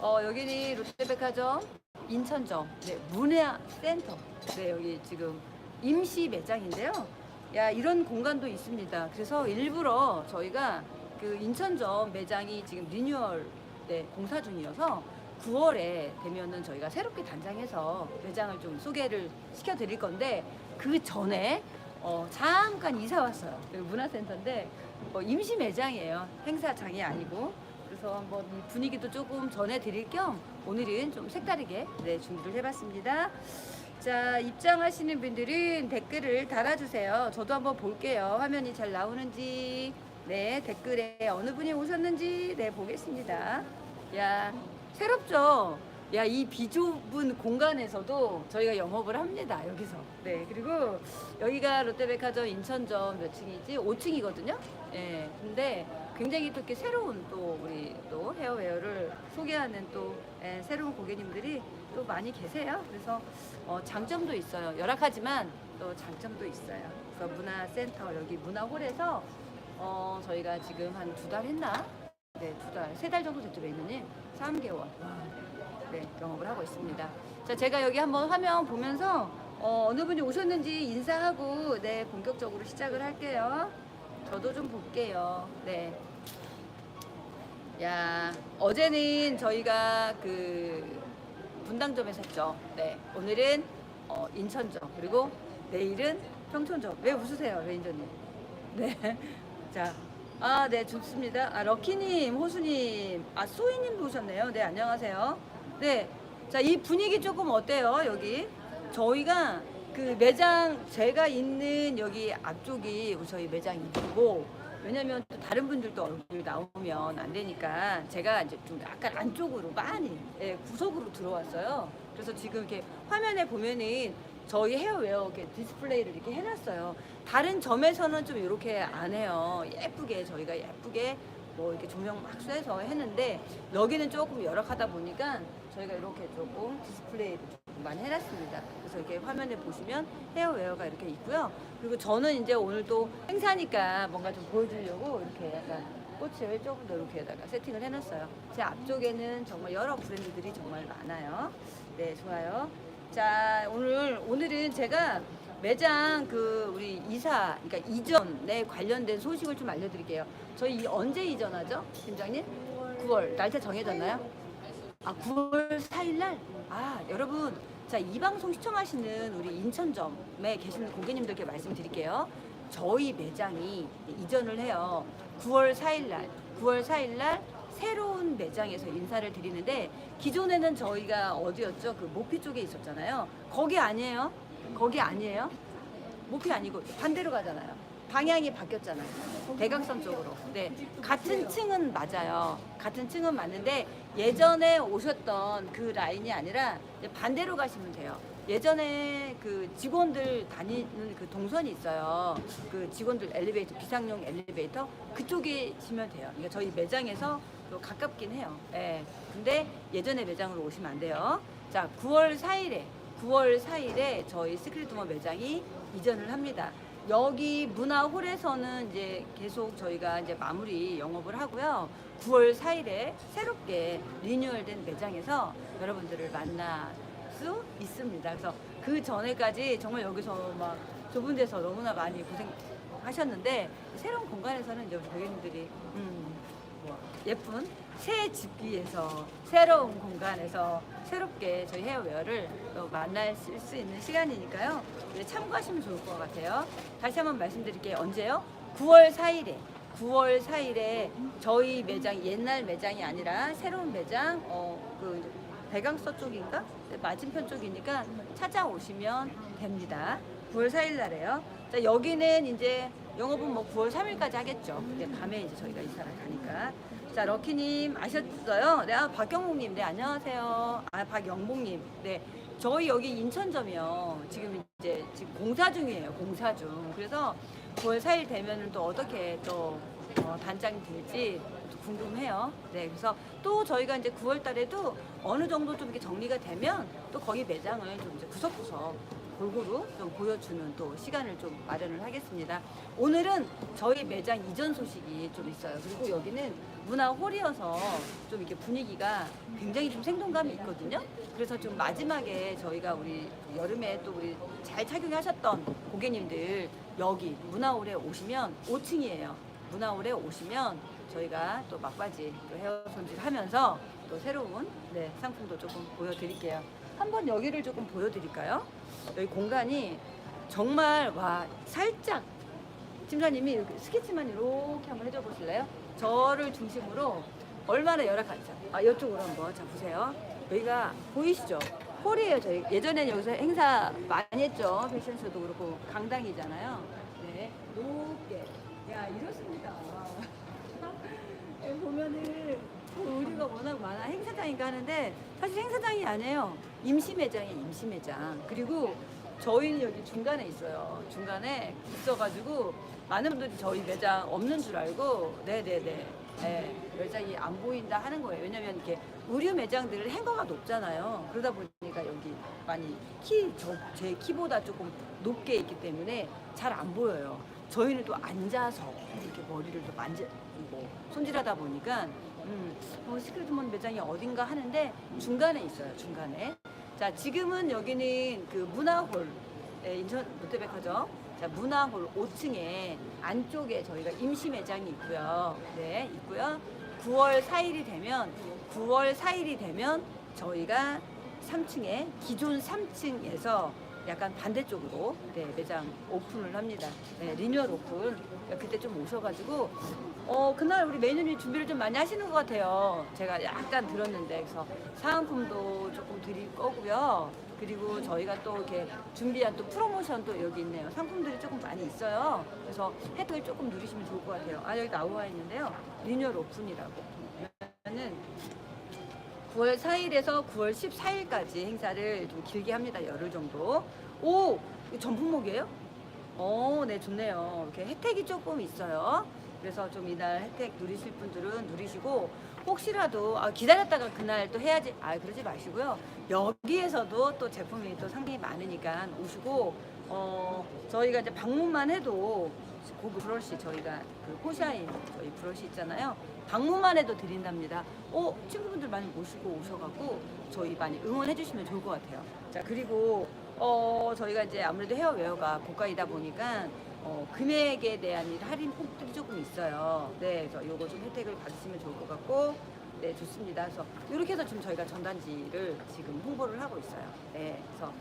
어, 여기는 롯데백화점 인천점 네, 문화센터. 네, 여기 지금 임시 매장인데요. 야, 이런 공간도 있습니다. 그래서 일부러 저희가 그 인천점 매장이 지금 리뉴얼 네, 공사 중이어서 9월에 되면은 저희가 새롭게 단장해서 매장을 좀 소개를 시켜 드릴 건데 그 전에 어, 잠깐 이사 왔어요. 문화센터인데 어, 임시 매장이에요. 행사장이 아니고. 그래서 한번 이 분위기도 조금 전해드릴 겸 오늘은 좀 색다르게 네, 준비를 해봤습니다. 자, 입장하시는 분들은 댓글을 달아주세요. 저도 한번 볼게요. 화면이 잘 나오는지. 네, 댓글에 어느 분이 오셨는지, 네, 보겠습니다. 야, 새롭죠? 야, 이 비좁은 공간에서도 저희가 영업을 합니다. 여기서. 네, 그리고 여기가 롯데백화점 인천점 몇 층이지? 5층이거든요. 예, 근데 굉장히 또 이렇게 새로운 또 우리 또 헤어웨어를 소개하는 또 예, 새로운 고객님들이 또 많이 계세요. 그래서 어, 장점도 있어요. 열악하지만 또 장점도 있어요. 그래서 문화센터 여기 문화홀에서 어, 저희가 지금 한 두 달 했나? 네, 두 달, 세 달 정도 됐죠, 매니님? 3개월. 네, 영업을 하고 있습니다. 자, 제가 여기 한번 화면 보면서 어, 어느 분이 오셨는지 인사하고 네, 본격적으로 시작을 할게요. 저도 좀 볼게요. 네. 야, 어제는 저희가 그 분당점에서 했죠. 네. 오늘은 어, 인천점. 그리고 내일은 평촌점. 왜 웃으세요, 레인저님? 네. 자. 아, 네, 좋습니다. 아, 럭키님, 호수님, 아, 소희님도 오셨네요. 네, 안녕하세요. 네. 자, 이 분위기 조금 어때요, 여기? 저희가 그 매장, 제가 있는 여기 앞쪽이 저희 매장 이고 왜냐면 또 다른 분들도 얼굴 나오면 안 되니까 제가 이제 좀 약간 안쪽으로 많이 예, 구석으로 들어왔어요. 그래서 지금 이렇게 화면에 보면은 저희 헤어웨어 이렇게 디스플레이를 이렇게 해놨어요. 다른 점에서는 좀 이렇게 안 해요. 예쁘게 저희가 예쁘게 뭐 이렇게 조명 막 쐬서 했는데 여기는 조금 열악하다 보니까 저희가 이렇게 조금 디스플레이를 많이 해놨습니다. 그래서 이렇게 화면에 보시면 헤어웨어가 이렇게 있고요. 그리고 저는 이제 오늘 또 행사니까 뭔가 좀 보여주려고 이렇게 약간 꽃을 조금 더 이렇게다가 세팅을 해놨어요. 제 앞쪽에는 정말 여러 브랜드들이 정말 많아요. 네, 좋아요. 자, 오늘 오늘은 제가 매장 그 우리 이사, 그러니까 이전에 관련된 소식을 좀 알려드릴게요. 저희 이- 언제 이전하죠, 팀장님? 9월 날짜 정해졌나요? 아, 9월 4일 날? 아, 여러분. 자, 이 방송 시청하시는 우리 인천점에 계시는 고객님들께 말씀드릴게요. 저희 매장이 이전을 해요. 9월 4일 날. 9월 4일 날 새로운 매장에서 인사를 드리는데 기존에는 저희가 어디였죠? 그 모피 쪽에 있었잖아요. 거기 아니에요? 거기 아니에요? 모피 아니고 반대로 가잖아요. 방향이 바뀌었잖아요. 대각선 쪽으로. 네. 같은 층은 맞아요. 같은 층은 맞는데 예전에 오셨던 그 라인이 아니라 반대로 가시면 돼요. 예전에 그 직원들 다니는 그 동선이 있어요. 그 직원들 엘리베이터, 비상용 엘리베이터 그쪽에 치면 돼요. 그러니까 저희 매장에서 또 가깝긴 해요. 예. 근데 예전에 매장으로 오시면 안 돼요. 자, 9월 4일에 9월 4일에 저희 스크릿도어 매장이 이전을 합니다. 여기 문화홀에서는 이제 계속 저희가 이제 마무리 영업을 하고요. 9월 4일에 새롭게 리뉴얼된 매장에서 여러분들을 만날 수 있습니다. 그래서 그 전에까지 정말 여기서 막 좁은 데서 너무나 많이 고생하셨는데 새로운 공간에서는 이제 우리 고객님들이 음, 뭐 예쁜 새 집기에서 새로운 공간에서 새롭게 저희 헤어웨어를 또 만날 수- 수 있는 시간이니까요. 네, 참고하시면 좋을 것 같아요. 다시 한번 말씀드릴게요. 언제요? 9월 4일에 9월 4일에 저희 매장 옛날 매장이 아니라 새로운 매장 어그 대강서 쪽인가 네, 맞은편 쪽이니까 찾아오시면 됩니다. 9월 4일 날에요. 자 여기는 이제 영업은 뭐 9월 3일까지 하겠죠. 근데 밤에 이제 저희가 이사를 가니까. 자, 럭키님 아셨어요? 네, 아, 박경목님, 네, 안녕하세요. 아, 박영복님, 네. 저희 여기 인천점이요. 지금 이제 지금 공사 중이에요. 공사 중. 그래서 9월 4일 되면은 또 어떻게 또 어, 단장이 될지 또 궁금해요. 네, 그래서 또 저희가 이제 9월 달에도 어느 정도 좀 이렇게 정리가 되면 또 거기 매장을 좀 이제 구석구석 골고루 좀 보여주는 또 시간을 좀 마련을 하겠습니다. 오늘은 저희 매장 이전 소식이 좀 있어요. 그리고 여기는 문화 홀이어서 좀 이렇게 분위기가 굉장히 좀 생동감이 있거든요. 그래서 좀 마지막에 저희가 우리 여름에 또 우리 잘 착용하셨던 고객님들 여기 문화홀에 오시면 5층이에요. 문화홀에 오시면 저희가 또 막바지 또 헤어 손질 하면서 또 새로운 네, 상품도 조금 보여드릴게요. 한번 여기를 조금 보여드릴까요? 여기 공간이 정말 와 살짝 팀장님이 스케치만 이렇게 한번 해줘 보실래요? 저를 중심으로 얼마나 열악한지 아 이쪽으로 한번 자 보세요. 여기가 보이시죠? 홀이에요 저희 예전에는 여기서 행사 많이 했죠 패션쇼도 그렇고 강당이잖아요. 네 높게 야 이렇습니다. 여기 보면은 그 의류가 워낙 많아 행사장인가 하는데 사실 행사장이 아니에요 임시 매장이에요 임시 매장 그리고 저희는 여기 중간에 있어요. 중간에 있어가지고 많은 분들이 저희 매장 없는 줄 알고 네네네 네, 매장이 안 보인다 하는 거예요. 왜냐면 이렇게 의류 매장들은 행거가 높잖아요. 그러다 보니까 여기 많이 키 저 제 키보다 조금 높게 있기 때문에 잘 안 보여요. 저희는 또 앉아서 이렇게 머리를 또 만져 뭐 손질하다 보니까 음, 뭐 시크릿몬 매장이 어딘가 하는데 중간에 있어요 중간에 자 지금은 여기는 그 문화홀 네, 인천 롯데백화점. 자 문화홀 5층에 안쪽에 저희가 임시 매장이 있고요. 네 있고요. 9월 4일이 되면 9월 4일이 되면 저희가 3층에 기존 3층에서 약간 반대쪽으로 네, 매장 오픈을 합니다. 네, 리뉴얼 오픈. 그때 좀 오셔가지고 어 그날 우리 메뉴님 준비를 좀 많이 하시는 것 같아요. 제가 약간 들었는데 그래서 사은품도 조금 드릴 거고요. 그리고 저희가 또 이렇게 준비한 또 프로모션도 여기 있네요. 상품들이 조금 많이 있어요. 그래서 혜택을 조금 누리시면 좋을 것 같아요. 아 여기 나와 있는데요. 리뉴얼 오픈이라고. 그러면은 9월 4일에서 9월 14일까지 행사를 좀 길게 합니다. 열흘 정도. 오! 이거 전품목이에요? 어, 네, 좋네요. 이렇게 혜택이 조금 있어요. 그래서 좀 이날 혜택 누리실 분들은 누리시고, 혹시라도 아, 기다렸다가 그날 또 해야지. 아, 그러지 마시고요. 여기에서도 또 제품이 또 상당히 많으니까 오시고, 어, 저희가 이제 방문만 해도 고급 브러쉬 저희가 그 호샤인 저희 브러쉬 있잖아요. 방문만 해도 드린답니다. 어, 친구분들 많이 모시고 오셔갖고 저희 많이 응원해 주시면 좋을 것 같아요. 자, 그리고 어, 저희가 이제 아무래도 헤어웨어가 고가이다 보니까 어, 금액에 대한 이 할인 폭들이 조금 있어요. 네, 그래서 요거 좀 혜택을 받으시면 좋을 것 같고, 네, 좋습니다. 그래서 이렇게 해서 지금 저희가 전단지를 지금 홍보를 하고 있어요. 네, 그래서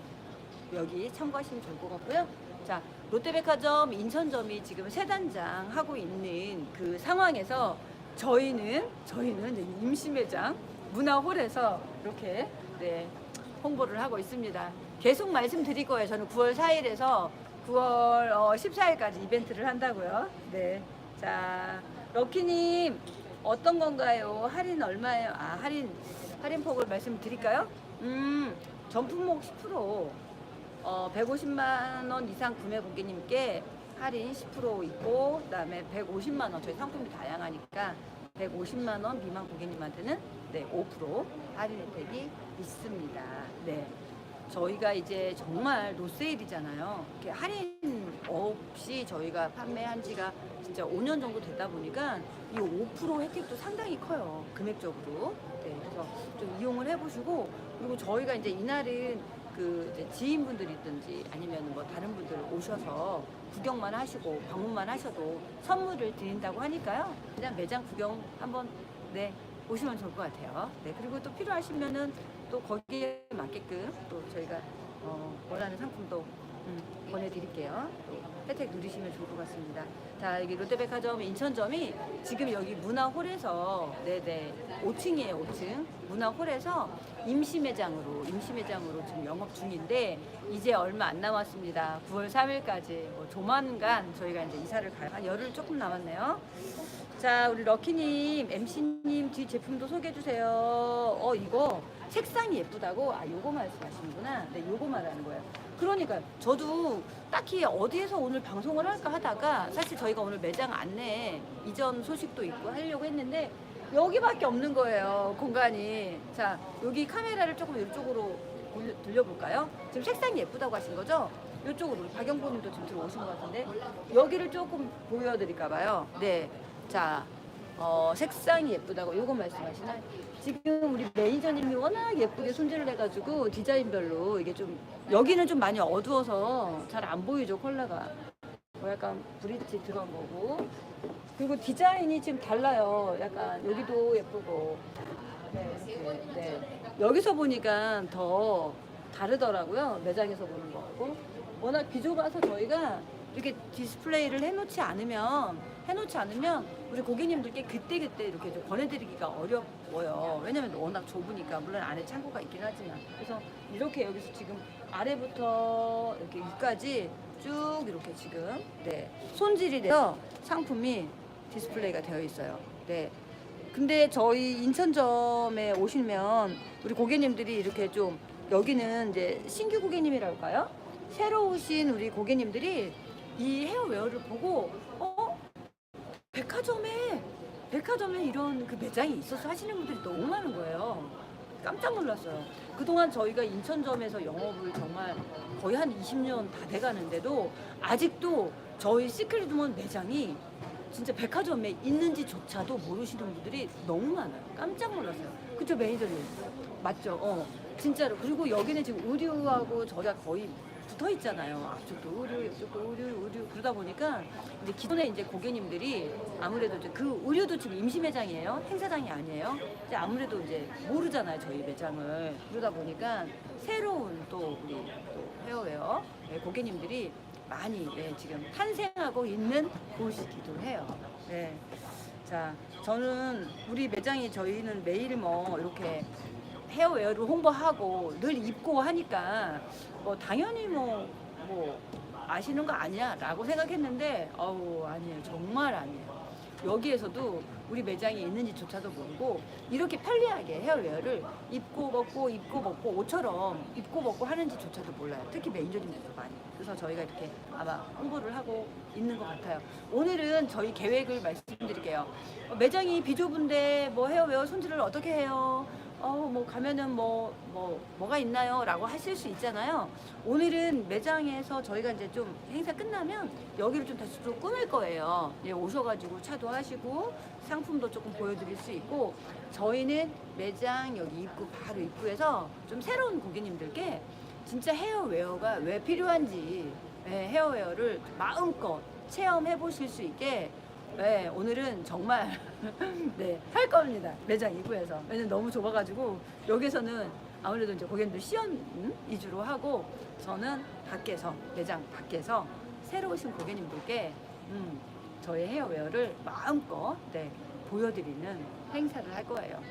여기 참고하시면 좋을 것 같고요. 자, 롯데백화점 인천점이 지금 세 단장 하고 있는 그 상황에서 저희는 저희는 임시 매장 문화홀에서 이렇게 네, 홍보를 하고 있습니다. 계속 말씀드릴 거예요. 저는 9월 4일에서 9월 어, 14일까지 이벤트를 한다고요. 네. 자, 럭키님 어떤 건가요? 할인 얼마예요? 아, 할인 할인 폭을 말씀드릴까요? 음, 전품목 10% 어, 150만 원 이상 구매 고객님께 할인 10% 있고 그다음에 150만 원 저희 상품이 다양하니까 150만 원 미만 고객님한테는 네, 5% 할인 혜택이 있습니다. 네. 저희가 이제 정말 노세일이잖아요. 이렇게 할인 없이 저희가 판매한 지가 진짜 5년 정도 되다 보니까 이 5% 혜택도 상당히 커요. 금액적으로. 네, 그래서 좀 이용을 해보시고 그리고 저희가 이제 이날은 그 이제 지인분들이든지 아니면 뭐 다른 분들 오셔서 구경만 하시고 방문만 하셔도 선물을 드린다고 하니까요. 그냥 매장 구경 한번 네 오시면 좋을 것 같아요. 네 그리고 또 필요하시면은 또 거기에 맞게끔 또 저희가 어, 원하는 상품도 음, 보내드릴게요. 또 혜택 누리시면 좋을 것 같습니다. 자 여기 롯데백화점 인천점이 지금 여기 문화홀에서 네네 5층이에요 5층 문화홀에서 임시 매장으로 임시 매장으로 지금 영업 중인데 이제 얼마 안 남았습니다. 9월 3일까지 뭐 조만간 저희가 이제 이사를 가요. 한 열흘 조금 남았네요. 자 우리 럭키님 MC님 뒤 제품도 소개해 주세요. 어 이거 색상이 예쁘다고 아 요거 말씀하시는구나. 네 요거 말하는 거예요. 그러니까 저도 딱히 어디에서 오늘 방송을 할까 하다가 사실 저희가 오늘 매장 안내 이전 소식도 있고 하려고 했는데 여기밖에 없는 거예요 공간이. 자 여기 카메라를 조금 이쪽으로 돌려, 돌려볼까요? 지금 색상이 예쁘다고 하신 거죠? 이쪽으로 박영보님도 지금 들어오신 것 같은데 여기를 조금 보여드릴까 봐요. 네, 자 어, 색상이 예쁘다고 요거 말씀하시나요? 지금 우리 매니저님이 워낙 예쁘게 손질을 해가지고 디자인별로 이게 좀 여기는 좀 많이 어두워서 잘 안 보이죠 컬러가 뭐 약간 브릿지 들어간 거고 그리고 디자인이 지금 달라요. 약간 여기도 예쁘고. 네, 네. 여기서 보니까 더 다르더라고요. 매장에서 보는 거하고. 워낙 비좁아서 저희가 이렇게 디스플레이를 해놓지 않으면 해놓지 않으면 우리 고객님들께 그때그때 이렇게 좀 권해드리기가 어려워요. 왜냐면 워낙 좁으니까. 물론 안에 창고가 있긴 하지만. 그래서 이렇게 여기서 지금 아래부터 이렇게 위까지 쭉 이렇게 지금 네 손질이 돼서 상품이 디스플레이가 되어 있어요. 네. 근데 저희 인천점에 오시면 우리 고객님들이 이렇게 좀 여기는 이제 신규 고객님이라 할까요? 새로 오신 우리 고객님들이 이 헤어웨어를 보고 어 백화점에 백화점에 이런 그 매장이 있어서 하시는 분들이 너무 많은 거예요. 깜짝 놀랐어요. 그동안 저희가 인천점에서 영업을 정말 거의 한 20년 다 돼가는데도 아직도 저희 시크릿몬 매장이 진짜 백화점에 있는지조차도 모르시는 분들이 너무 많아요. 깜짝 놀랐어요. 그쵸 매니저님? 맞죠? 어. 진짜로. 그리고 여기는 지금 의류하고 저희가 거의 붙어 있잖아요. 앞쪽도 의류, 이쪽도 의류, 의류. 그러다 보니까 이제 기존에 이제 고객님들이 아무래도 이제 그 의류도 지금 임시 매장이에요. 행사장이 아니에요. 이제 아무래도 이제 모르잖아요. 저희 매장을. 그러다 보니까 새로운 또 우리 또 헤어웨어 네, 고객님들이 많이 예, 지금 탄생하고 있는 곳이기도 해요. 네. 자, 저는 우리 매장이 저희는 매일 뭐 이렇게 헤어웨어를 홍보하고 늘 입고 하니까 뭐 당연히 뭐, 뭐 아시는 거 아니야 라고 생각했는데 어우 아니에요. 정말 아니에요. 여기에서도 우리 매장이 있는지조차도 모르고 이렇게 편리하게 헤어웨어를 입고 벗고 입고 벗고 옷처럼 입고 벗고 하는지조차도 몰라요. 특히 매니저님들도 많이. 그래서 저희가 이렇게 아마 홍보를 하고 있는 것 같아요. 오늘은 저희 계획을 말씀드릴게요. 어, 매장이 비좁은데 뭐 헤어웨어 손질을 어떻게 해요 어, 뭐 가면은 뭐, 뭐, 뭐가 있나요? 라고 하실 수 있잖아요. 오늘은 매장에서 저희가 이제 좀 행사 끝나면 여기를 좀 다시 좀 꾸밀 거예요. 예, 오셔가지고 차도 하시고 상품도 조금 보여드릴 수 있고 저희는 매장 여기 입구 바로 입구에서 좀 새로운 고객님들께 진짜 헤어웨어가 왜 필요한지 예, 헤어웨어를 마음껏 체험해 보실 수 있게 네, 오늘은 정말 네, 할 겁니다. 매장 입구에서. 왜냐면 너무 좁아가지고 여기서는 아무래도 이제 고객님들 시연 음, 위주로 하고 저는 밖에서 매장 밖에서 새로 오신 고객님들께 음, 저의 헤어웨어를 마음껏 네, 보여드리는 행사를 할 거예요.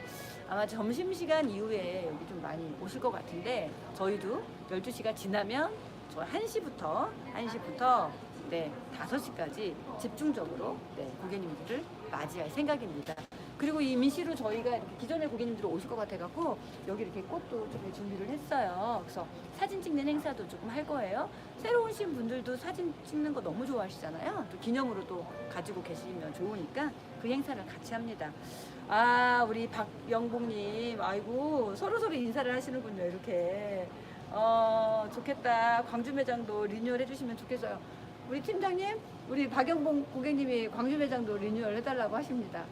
아마 점심시간 이후에 여기 좀 많이 오실 것 같은데 저희도 12시가 지나면 저 1시부터 1시부터 네, 5시까지 집중적으로 네, 고객님들을 맞이할 생각입니다. 그리고 이 민씨로 저희가 기존의 고객님들 오실 것 같아갖고 여기 이렇게 꽃도 좀 준비를 했어요. 그래서 사진 찍는 행사도 조금 할 거예요. 새로 오신 분들도 사진 찍는 거 너무 좋아하시잖아요. 또 기념으로 또 가지고 계시면 좋으니까 그 행사를 같이 합니다. 아, 우리 박영복님, 아이고, 서로서로 인사를 하시는군요, 이렇게. 어, 좋겠다. 광주 매장도 리뉴얼 해주시면 좋겠어요. 우리 팀장님, 우리 박영봉 고객님이 광주 매장도 리뉴얼 해달라고 하십니다.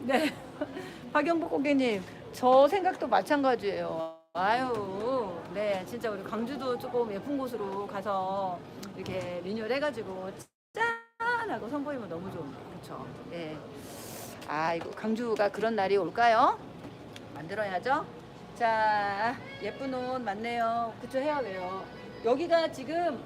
네. 박영복 고객님, 저 생각도 마찬가지예요. 아유, 네. 진짜 우리 광주도 조금 예쁜 곳으로 가서 이렇게 리뉴얼 해가지고 짠! 하고 선보이면 너무 좋은데. 그쵸? 네. 아, 이거 강주가 그런 날이 올까요? 만들어야죠. 자, 예쁜 옷 많네요. 그쵸, 헤어웨어. 여기가 지금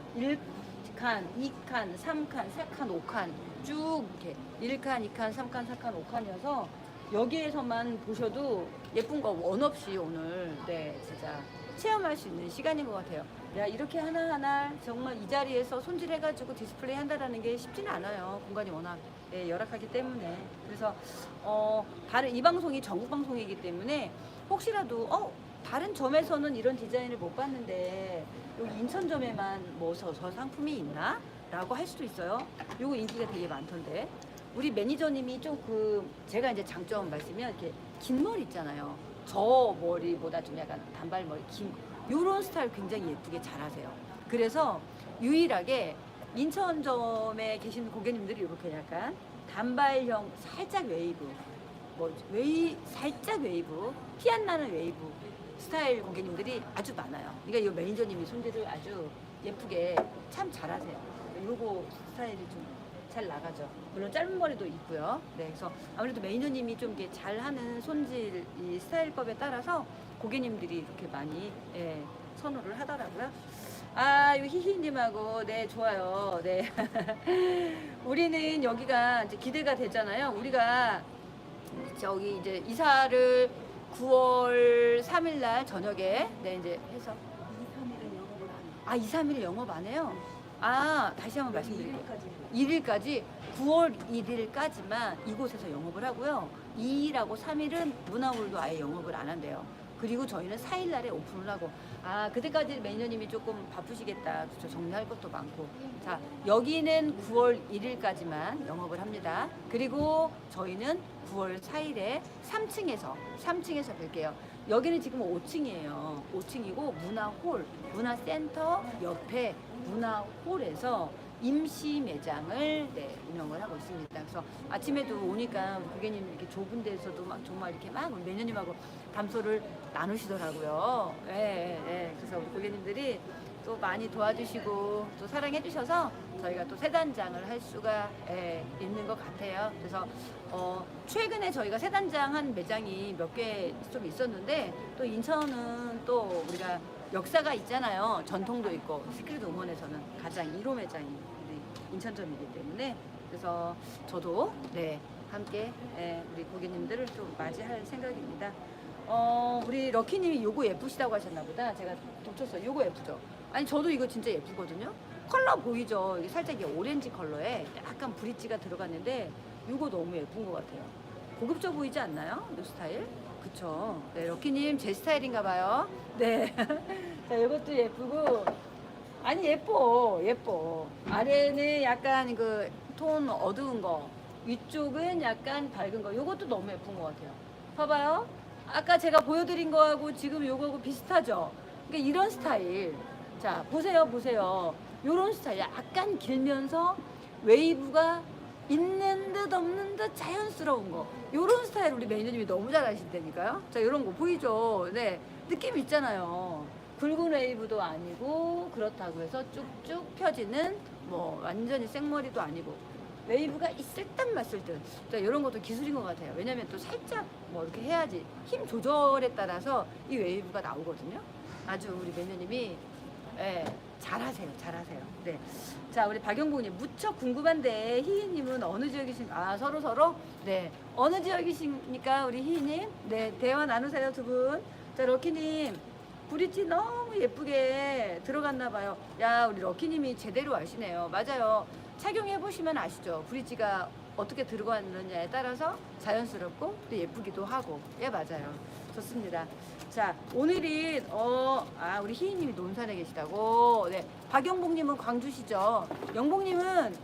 1칸, 2칸, 3칸, 4칸, 5칸 쭉 이렇게 1칸, 2칸, 3칸, 4칸, 5칸이어서 여기에서만 보셔도 예쁜 거 원 없이 오늘 네, 진짜 체험할 수 있는 시간인 것 같아요. 야, 이렇게 하나하나 정말 이 자리에서 손질해가지고 디스플레이 한다는 게 쉽지는 않아요. 공간이 워낙 예, 열악하기 때문에. 그래서, 어, 다른, 이 방송이 전국 방송이기 때문에 혹시라도, 어, 다른 점에서는 이런 디자인을 못 봤는데 여기 인천점에만 뭐 저 상품이 있나? 라고 할 수도 있어요. 요거 인기가 되게 많던데. 우리 매니저님이 좀 그 제가 이제 장점 말씀이면 이렇게 긴 머리 있잖아요. 저 머리보다 좀 약간 단발머리 긴 요런 스타일 굉장히 예쁘게 잘하세요. 그래서 유일하게 인천점에 계신 고객님들이 이렇게 약간 단발형 살짝 웨이브, 뭐 웨이 살짝 웨이브, 티안 나는 웨이브 스타일 고객님들이 아주 많아요. 그러니까 이 매니저님이 손질을 아주 예쁘게 참 잘하세요. 요거 스타일이 좀 잘 나가죠. 물론 짧은 머리도 있고요. 네, 그래서 아무래도 매니저님이 좀 이렇게 잘하는 손질 이 스타일법에 따라서 고객님들이 이렇게 많이 예, 선호를 하더라고요. 아, 이 히히님하고 네 좋아요. 네, 우리는 여기가 이제 기대가 되잖아요. 우리가 저기 이제 이사를 9월 3일 날 저녁에 네 이제 해서 2, 3일은 영업을 안 해요. 아 2, 3일 영업 안 해요? 아 다시 한번 말씀드릴게요. 1일까지 1일까지 9월 1일까지만 이곳에서 영업을 하고요. 2일하고 3일은 문화홀도 아예 영업을 안 한대요. 그리고 저희는 4일 날에 오픈을 하고 아 그때까지 매니저님이 조금 바쁘시겠다. 그렇죠. 정리할 것도 많고. 자 여기는 9월 1일까지만 영업을 합니다. 그리고 저희는 9월 4일에 3층에서 3층에서 뵐게요. 여기는 지금 5층이에요. 5층이고 문화홀, 문화센터 옆에 문화홀에서 임시 매장을 네, 운영을 하고 있습니다. 그래서 아침에도 오니까 고객님 이렇게 좁은 데서도 막 정말 이렇게 막 매니저님하고 담소를 나누시더라고요. 예, 예, 예. 그래서 우리 고객님들이 또 많이 도와주시고 또 사랑해 주셔서 저희가 또 세단장을 할 수가 예, 있는 것 같아요. 그래서 어, 최근에 저희가 세단장 한 매장이 몇 개 좀 있었는데 또 인천은 또 우리가 역사가 있잖아요. 전통도 있고 시크릿 우먼에서는 가장 1호 매장이 우리 인천점이기 때문에 그래서 저도 네 함께 예, 우리 고객님들을 좀 맞이할 생각입니다. 어 우리 럭키님이 요거 예쁘시다고 하셨나 보다. 제가 놓쳤어요. 요거 예쁘죠? 아니 저도 이거 진짜 예쁘거든요. 컬러 보이죠? 이게 살짝 이게 오렌지 컬러에 약간 브릿지가 들어갔는데 요거 너무 예쁜 것 같아요. 고급져 보이지 않나요? 이 스타일? 그쵸. 네, 럭키님 제 스타일인가 봐요. 네. 자, 이것도 예쁘고. 아니, 예뻐. 예뻐. 아래는 약간 그 톤 어두운 거. 위쪽은 약간 밝은 거. 요것도 너무 예쁜 것 같아요. 봐봐요. 아까 제가 보여드린 거하고 지금 요거하고 비슷하죠? 그러니까 이런 스타일. 자, 보세요, 보세요. 요런 스타일. 약간 길면서 웨이브가 있는 듯 없는 듯 자연스러운 거. 요런 스타일 우리 매니저님이 너무 잘하신다니까요. 자, 요런 거 보이죠? 네. 느낌 있잖아요. 굵은 웨이브도 아니고 그렇다고 해서 쭉쭉 펴지는 뭐 완전히 생머리도 아니고 웨이브가 있을 듯 말쓸 듯. 자, 이런 것도 기술인 것 같아요. 왜냐면 또 살짝 뭐 이렇게 해야지 힘 조절에 따라서 이 웨이브가 나오거든요. 아주 우리 매니저님이 예, 잘하세요, 잘하세요. 네. 자, 우리 박영국님 무척 궁금한데 희희님은 어느 지역이신? 아 서로 서로 네 어느 지역이십니까, 우리 희희님? 네 대화 나누세요 두 분. 자, 럭키님 브릿지 너무 예쁘게 들어갔나 봐요. 야, 우리 럭키님이 제대로 아시네요. 맞아요. 착용해 보시면 아시죠. 브릿지가 어떻게 들어갔느냐에 따라서 자연스럽고 또 예쁘기도 하고. 예, 맞아요. 좋습니다. 자, 오늘은 어, 아, 우리 희희님이 논산에 계시다고. 네, 박영복님은 광주시죠. 영복님은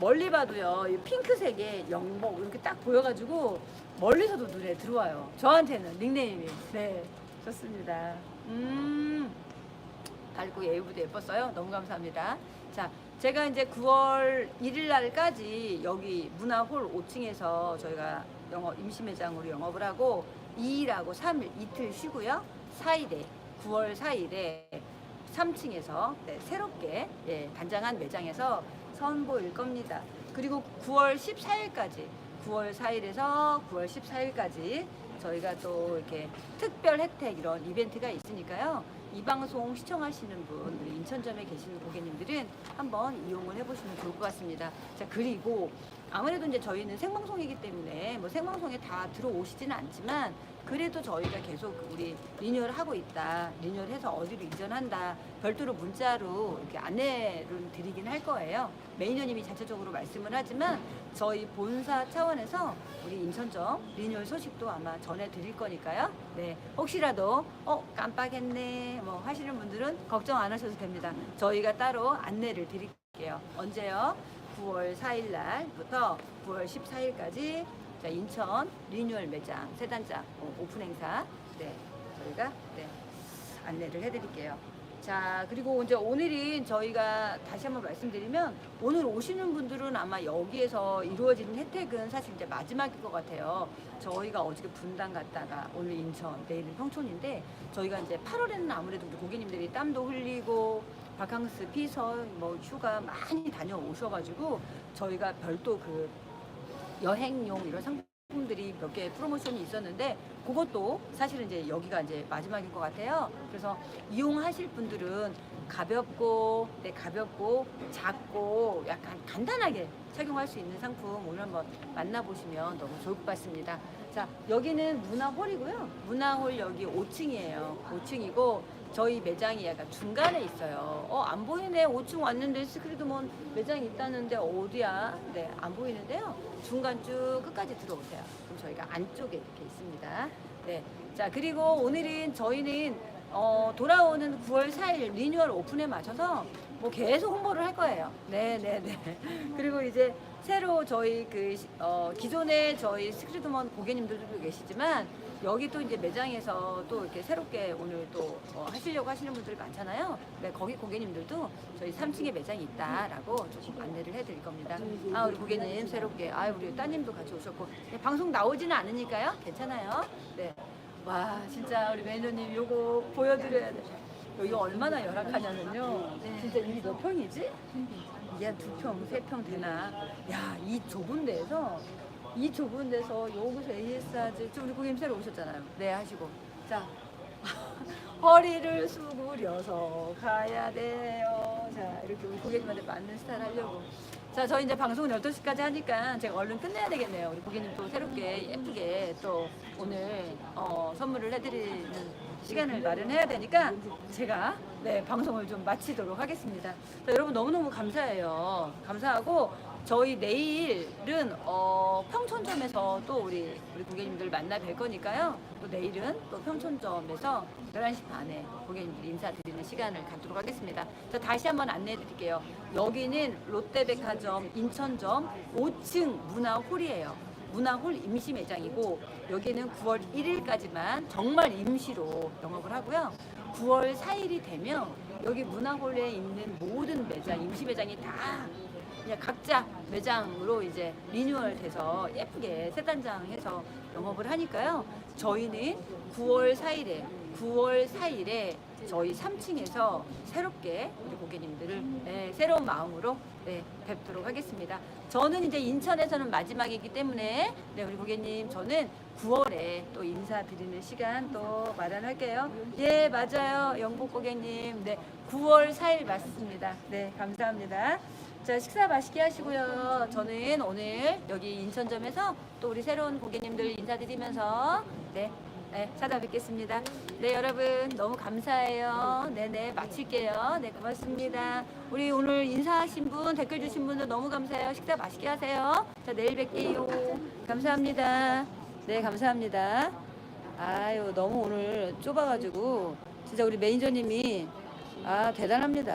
멀리 봐도요, 이 핑크색의 영복 이렇게 딱 보여가지고 멀리서도 눈에 들어와요. 저한테는 닉네임이. 네, 좋습니다. 음, 밝고 예쁘도 예뻤어요. 너무 감사합니다. 자, 제가 이제 9월 1일 날까지 여기 문화홀 5층에서 저희가 영업 임시 매장으로 영업을 하고 2일하고 3일 이틀 쉬고요. 4일에 9월 4일에 3층에서 네, 새롭게 예, 단장한 매장에서 선보일 겁니다. 그리고 9월 14일까지 9월 4일에서 9월 14일까지 저희가 또 이렇게 특별 혜택 이런 이벤트가 있으니까요. 이 방송 시청하시는 분, 인천점에 계시는 고객님들은 한번 이용을 해보시면 좋을 것 같습니다. 자, 그리고 아무래도 이제 저희는 생방송이기 때문에 뭐 생방송에 다 들어오시지는 않지만 그래도 저희가 계속 우리 리뉴얼 하고 있다. 리뉴얼 해서 어디로 이전한다. 별도로 문자로 이렇게 안내를 드리긴 할 거예요. 매니저님이 자체적으로 말씀을 하지만 저희 본사 차원에서 우리 인천점 리뉴얼 소식도 아마 전해 드릴 거니까요. 네. 혹시라도 어 깜빡했네 뭐 하시는 분들은 걱정 안 하셔도 됩니다. 저희가 따로 안내를 드릴게요. 언제요? 9월 4일 날부터 9월 14일까지 자, 인천 리뉴얼 매장 세단장 어, 오픈 행사 네 저희가 네 안내를 해드릴게요. 자, 그리고 이제 오늘은 저희가 다시 한번 말씀드리면 오늘 오시는 분들은 아마 여기에서 이루어지는 혜택은 사실 이제 마지막일 것 같아요. 저희가 어저께 분당 갔다가 오늘 인천, 내일은 평촌인데 저희가 이제 8월에는 아무래도 우리 고객님들이 땀도 흘리고 바캉스, 피서, 뭐 휴가 많이 다녀오셔가지고 저희가 별도 그 여행용 이런 상품들이 몇 개 프로모션이 있었는데 그것도 사실은 이제 여기가 이제 마지막인 것 같아요. 그래서 이용하실 분들은 가볍고, 네, 가볍고, 작고, 약간 간단하게 착용할 수 있는 상품 오늘 한번 만나보시면 너무 좋을 것 같습니다. 자, 여기는 문화홀이고요. 문화홀 여기 5층이에요. 5층이고, 저희 매장이 약간 중간에 있어요. 어, 안 보이네. 5층 왔는데 스크리드몬 매장이 있다는데 어디야? 네, 안 보이는데요. 중간 쭉 끝까지 들어오세요. 그럼 저희가 안쪽에 이렇게 있습니다. 네. 자, 그리고 오늘은 저희는 어, 돌아오는 9월 4일 리뉴얼 오픈에 맞춰서 뭐 계속 홍보를 할 거예요. 네, 네, 네. 그리고 이제 새로 저희 그 시- 어, 기존에 저희 스크리드먼 고객님들도 계시지만 여기 또 이제 매장에서 또 이렇게 새롭게 오늘 또 어, 하시려고 하시는 분들이 많잖아요. 네, 거기 고객님들도 저희 3층에 매장이 있다라고 조금 안내를 해드릴 겁니다. 아, 우리 고객님 새롭게, 아, 우리 따님도 같이 오셨고, 네, 방송 나오지는 않으니까요. 괜찮아요. 네. 와, 진짜 우리 매니저님 요거 보여드려야 돼. 여기가 얼마나 열악하냐면요. 진짜 이게 몇 평이지? 이게 한두 평, 세 평 되나? 야, 이 좁은 데에서 이 좁은 데서 여기서 AS하지. 저 우리 고객님 오셨잖아요. 네, 하시고. 자, 허리를 수그려서 가야 돼요. 자, 이렇게 우리 고객님한테 맞는 스타일 하려고. 자, 저희 이제 방송은 12시까지 하니까 제가 얼른 끝내야 되겠네요. 우리 고객님 또 새롭게 예쁘게 또 오늘 어, 선물을 해드리는 시간을 마련해야 되니까 제가 네, 방송을 좀 마치도록 하겠습니다. 자, 여러분 너무너무 감사해요. 감사하고 저희 내일은 어, 평촌점에서 또 우리 우리 고객님들 만나 뵐 거니까요. 또 내일은 또 평촌점에서 11시 반에 고객님들 인사드리는 시간을 갖도록 하겠습니다. 자, 다시 한번 안내해 드릴게요. 여기는 롯데백화점 인천점 5층 문화홀이에요. 문화홀 임시 매장이고 여기는 9월 1일까지만 정말 임시로 영업을 하고요. 9월 4일이 되면 여기 문화홀에 있는 모든 매장, 임시 매장이 다 그냥 각자 매장으로 이제 리뉴얼 돼서 예쁘게 새 단장 해서 영업을 하니까요. 저희는 9월 4일에 9월 4일에 저희 3층에서 새롭게 우리 고객님들을 네, 새로운 마음으로 네, 뵙도록 하겠습니다. 저는 이제 인천에서는 마지막이기 때문에 네, 우리 고객님 저는 9월에 또 인사드리는 시간 또 마련할게요. 예, 맞아요. 영복 고객님. 네, 9월 4일 맞습니다. 네, 감사합니다. 자, 식사 맛있게 하시고요. 저는 오늘 여기 인천점에서 또 우리 새로운 고객님들 인사드리면서 네, 네, 찾아뵙겠습니다. 네, 여러분 너무 감사해요. 네, 네, 마칠게요. 네, 고맙습니다. 우리 오늘 인사하신 분, 댓글 주신 분들 너무 감사해요. 식사 맛있게 하세요. 자, 내일 뵐게요. 감사합니다. 네, 감사합니다. 아유, 너무 오늘 좁아가지고 진짜 우리 매니저님이 아 대단합니다.